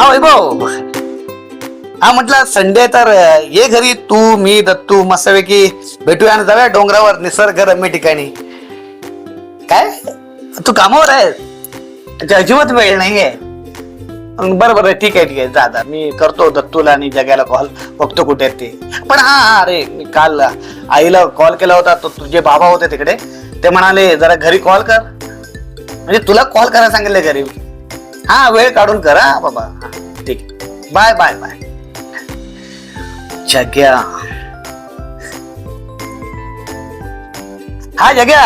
हा वैभव हा म्हटलं संडे तर ये घरी तू मी दत्तू मस्तपैकी भेटूया आणि जाऊया डोंगरावर निसर्गरम्य ठिकाणी. काय? तू कामावर आहे अजिबात वेळ नाहीये. अं, बरं बरं ठीक आहे ठीक आहे. जा जा. मी करतो दत्तूला आणि जगाला कॉल बघतो कुठे आहेत ते. पण हा हा अरे मी काल आईला कॉल केला होता. तो तुझे बाबा होते तिकडे ते म्हणाले जरा घरी कॉल कर. म्हणजे तुला कॉल करायला सांगितलं घरी. हा वेळ काढून करा. हा बाबा. हा, ठीक. Bye bye bye. जग्या. हा जग्या.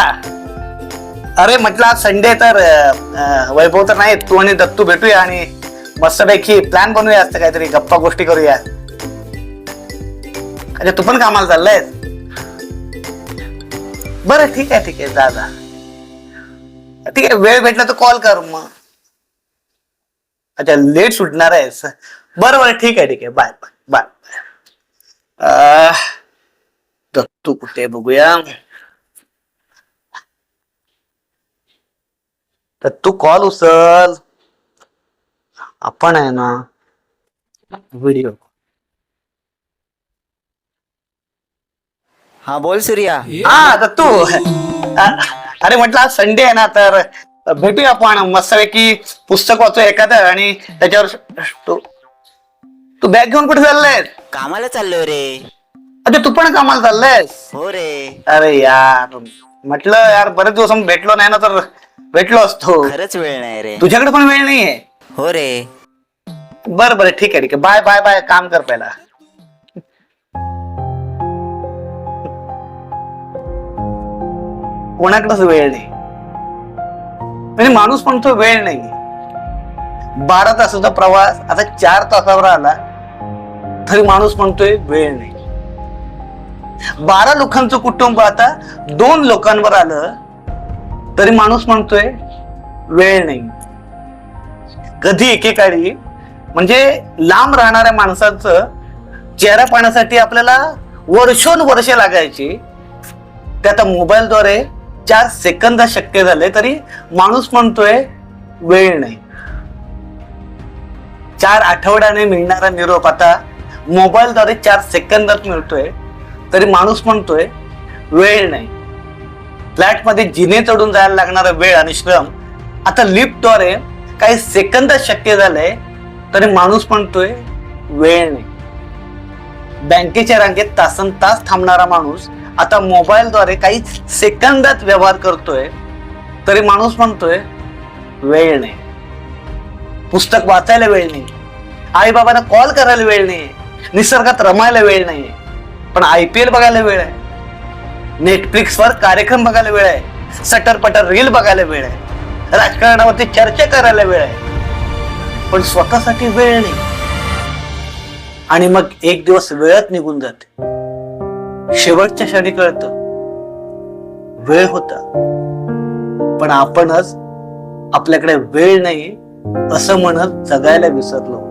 अरे म्हटलं आज संडे तर अं, वैभव तर नाही तू आणि दत्तू भेटूया आणि मस्तपैकी प्लॅन बनवूया असं काहीतरी. गप्पा गोष्टी करूया. अच्छा तू पण कामाला चाललाय बरं ठीक आहे ठीक आहे. जा जा. ठीक आहे वेळ भेटला तर कॉल कर मग. अच्छा लेट सुटणार आहेस बरं बरं ठीक आहे ठीक आहे. बाय बाय बाय दत्तू कुठे बघूया. दत्तू कॉल उचल. आपण आहे ना व्हिडिओ हा बोल सूर्या. हा दत्तू अरे म्हटलं आज संडे आहे ना तर भेटूया आपण मस्तपैकी पुस्तक वाचू एखादं आणि त्याच्यावर तू तू बॅग घेऊन कुठे चाललाय कामाला चाललो रे. अच्छा तू पण कामाला चाललायस? हो रे. अरे यार म्हटलं यार बरेच दिवस आपण भेटलो नाही ना तर भेटलो असतो. खरंच वेळ नाही रे. तुझ्याकडे पण वेळ नाहीये? हो रे. बरं बरं ठीक आहे ठीक आहे. बाय बाय बाय काम कर पहिला. कोणाकडेच वेळ नाही. म्हणजे माणूस म्हणतो वेळ नाही बारा तासाचा प्रवास आता चार तासावर आला तरी माणूस म्हणतोय वेळ नाही. बारा लोकांचं कुटुंब आता दोन लोकांवर आलं तरी माणूस म्हणतोय वेळ नाही. कधी एकेकाळी म्हणजे लांब राहणाऱ्या माणसाचं चेहरा पाहण्यासाठी आपल्याला वर्षोन वर्ष लागायची. ते आता मोबाईलद्वारे चार सेकंदात शक्य झाले तरी माणूस म्हणतोय वेळ नाही. चार आठवड्याने मिळणारा निरोप आता मोबाईलद्वारे चार सेकंदात मिळतोय तरी माणूस म्हणतोय वेळ नाही. फ्लॅटमध्ये जिने चढून जायला लागणारा वेळ आणि श्रम आता लिफ्टद्वारे काही सेकंदात शक्य झालंय तरी माणूस म्हणतोय वेळ नाही. बँकेच्या रांगेत तासन तास थांबणारा माणूस आता मोबाईलद्वारे काही सेकंदात व्यवहार करतोय तरी माणूस म्हणतोय वेळ नाही. पुस्तक वाचायला वेळ नाही. आई बाबांना कॉल करायला वेळ नाही. निसर्गात रमायला वेळ नाही. पण आय पी एल बघायला वेळ आहे. नेटफ्लिक्सवर कार्यक्रम बघायला वेळ आहे. सटर पटर रील बघायला वेळ आहे. राजकारणावरती चर्चा करायला वेळ आहे. पण स्वतःसाठी वेळ नाही. आणि मग एक दिवस वेळच निघून जाते. शेवटच्या क्षणी कळत. वेळ होता. पण आपणच आपल्याकडे वेळ नाही असं म्हणत जगायला विसरलो.